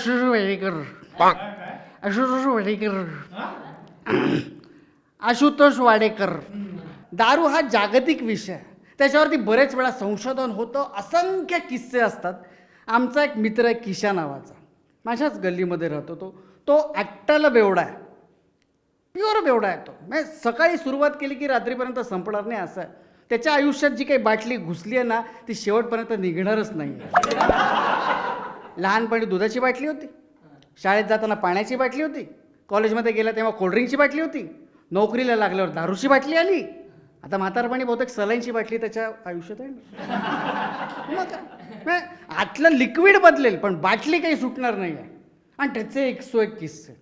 अशुरू वेडेकर अशुतोष वाडेकर. आशुतोष वाडेकर. दारू हा जागतिक विषय. आहे. त्याच्यावरती बरेच वेळा संशोधन होतं. असंख्य किस्से असतात. आमचा एक मित्र आहे किशा नावाचा. माझ्याच गल्लीमध्ये राहतो तो तो अट्टल बेवडा आहे. प्युअर बेवडा आहे तो. म्हणजे सकाळी सुरुवात केली की रात्रीपर्यंत संपणार नाही असं. आहे त्याच्या आयुष्यात जी काही बाटली घुसली आहे ना ती शेवटपर्यंत निघणारच नाही. लहानपणी दुधाची बाटली होती. शाळेत जाताना पाण्याची बाटली होती. कॉलेजमध्ये गेला तेव्हा कोल्ड्रिंकची बाटली होती. नोकरीला लागल्यावर दारूची बाटली आली. आता म्हातारपणी बहुतेक सलाईनची बाटली त्याच्या आयुष्यात आहे ना. मग आतलं लिक्विड बदलेल पण बाटली काही सुटणार नाही आहे. आणि त्याचे एक सो एक किस्से.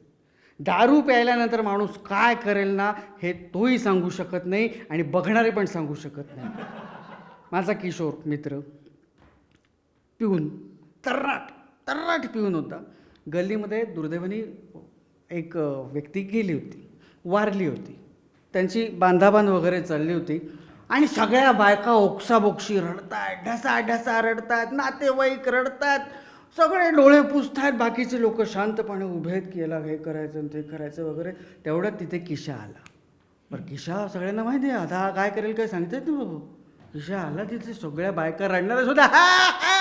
दारू प्यायल्यानंतर माणूस काय करेल ना हे तोही सांगू शकत नाही आणि बघणारे पण सांगू शकत नाही. माझा किशोर मित्र पिऊन तर्राट. तर्राट पिऊन होता. गल्लीमध्ये दुर्दैवानी एक व्यक्ती गेली होती वारली होती. त्यांची बांधाबांध वगैरे चालली होती. आणि सगळ्या बायका ओक्साबोक्षी रडतात ढसा ढसा रडतात नातेवाईक रडतात. सगळे डोळे पुसतात. बाकीचे लोक शांतपणे उभे आहेत की याला हे करायचं आणि ते करायचं वगैरे. तेवढ्यात तिथे किशा आला. बरं किशा सगळ्यांना माहिती आहे. आता काय करेल काय सांगते ना बाबू. किशा आला तिथे सगळ्या बायका रडणाऱ्या सुद्धा. हा हा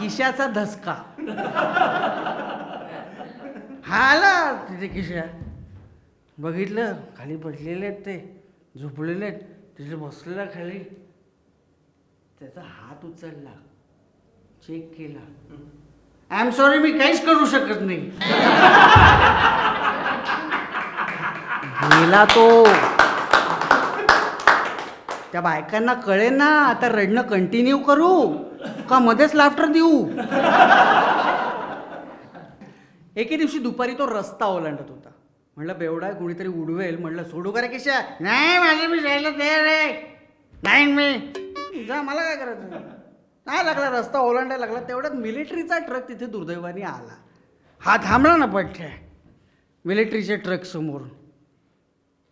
किशाचा धसका. हा आला तिथे किशा. बघितलं खाली पडलेले आहेत ते झोपलेले आहेत तिथे बसलेला खाली. त्याचा हात उचलला चेक केला. आय एम सॉरी मी काहीच करू शकत नाही. गेला तो. त्या बायकांना कळे ना आता रडणं कंटिन्यू करू. का मध्येच लाफ्टर देऊ? एके दिवशी दुपारी तो रस्ता ओलांडत होता. म्हणलं बेवडा कुणीतरी उडवेल. म्हणलं सोडू का रे किशा नाही माझे मी जायला तयार आहे. नाही मी. जा मला काय करायचं? नाही लागला रस्ता ओलांडायला लागला. तेवढ्यात मिलिटरीचा ट्रक तिथे दुर्दैवाने आला. हा थांबला ना पठ्ठ्या. मिलिटरीच्या ट्रक समोर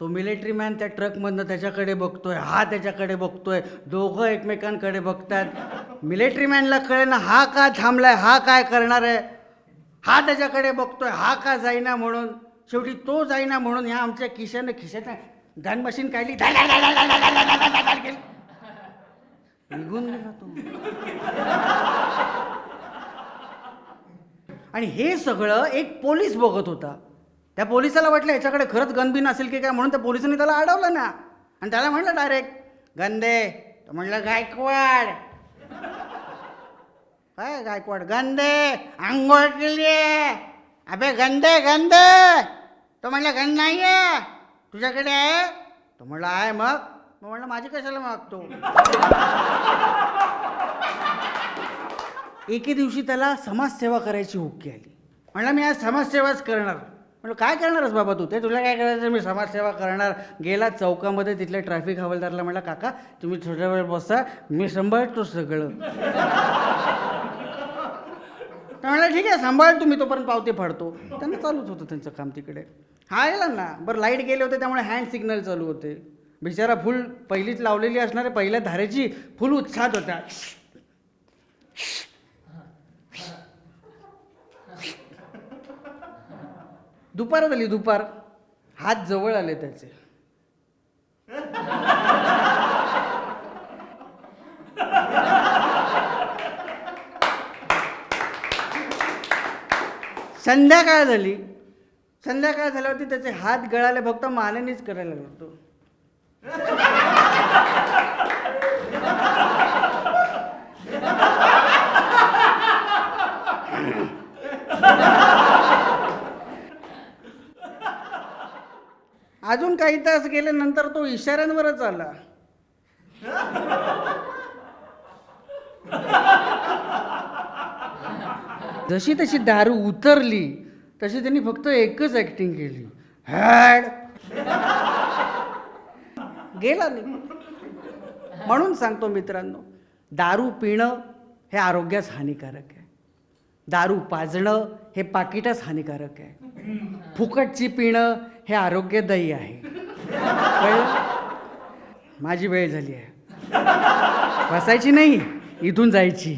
तो मिलिटरी मॅन त्या ट्रकमधनं त्याच्याकडे बघतोय हा त्याच्याकडे बघतोय दोघं एकमेकांकडे बघतात मिलिटरी मॅनला कळेना हा का थांबलाय हा काय करणार आहे हा त्याच्याकडे बघतोय हा का जाईना म्हणून शेवटी तो जाईना म्हणून ह्या आमच्या खिशेनं खिशेत गन मशीन काढली निघून गेला तो आणि हे सगळं एक पोलीस बघत होता त्या पोलिसाला वाटलं याच्याकडे खरंच गनबिन असेल की काय म्हणून त्या पोलिसांनी त्याला अडवलं ना. आणि त्याला म्हणलं डायरेक्ट गंदे. तर म्हणलं गायकवाड. काय गायकवाड? गंदे. आंघोळ केली अबे गंदे गंदे. तो म्हणला गंद नाही आहे तुझ्याकडे आहे? तो म्हणला आहे मग. मग म्हणलं माझी कशाला मागतो? एके दिवशी त्याला समाजसेवा करायची हुक्की आली. म्हणलं मी आज समाजसेवाच करणार. म्हणलं काय करणारच बाबा तू? ते तुला काय करायचं? मी समाजसेवा करणार. गेला चौकामध्ये तिथल्या ट्रॅफिक हवालदारला म्हटलं काका तुम्ही थोड्या वेळ बसा मी सांभाळतो सगळं. म्हणलं ठीक आहे सांभाळ तुम्ही तोपर्यंत पावती फाडतो. त्यांना चालूच होतं त्यांचं काम तिकडे. हा गेला ना. बरं लाइट गेले होते त्यामुळे हँड सिग्नल चालू होते. बिचारा फुल पहिलीच लावलेली असणारे पहिल्या धारेची फुल उत्साहात होता. दुपार झाली दुपार. हात जवळ आले त्याचे. संध्याकाळ झाली. संध्याकाळ झाल्यावरती त्याचे हात गळाले फक्त मानेनेच करायला लागतो अजून काही तास गेल्यानंतर तो इशाऱ्यांवरच आला. जशी तशी दारू उतरली तशी त्यांनी फक्त एकच ऍक्टिंग केली. हॅड गेला नाही. म्हणून सांगतो मित्रांनो दारू पिणं हे आरोग्यास हानिकारक आहे. दारू पाजणं हे पाकिटास हानिकारक आहे. फुकटची पिणं हे आरोग्यदायी आहे. माझी वेळ झाली आहे. बसायची नाही इथून जायची.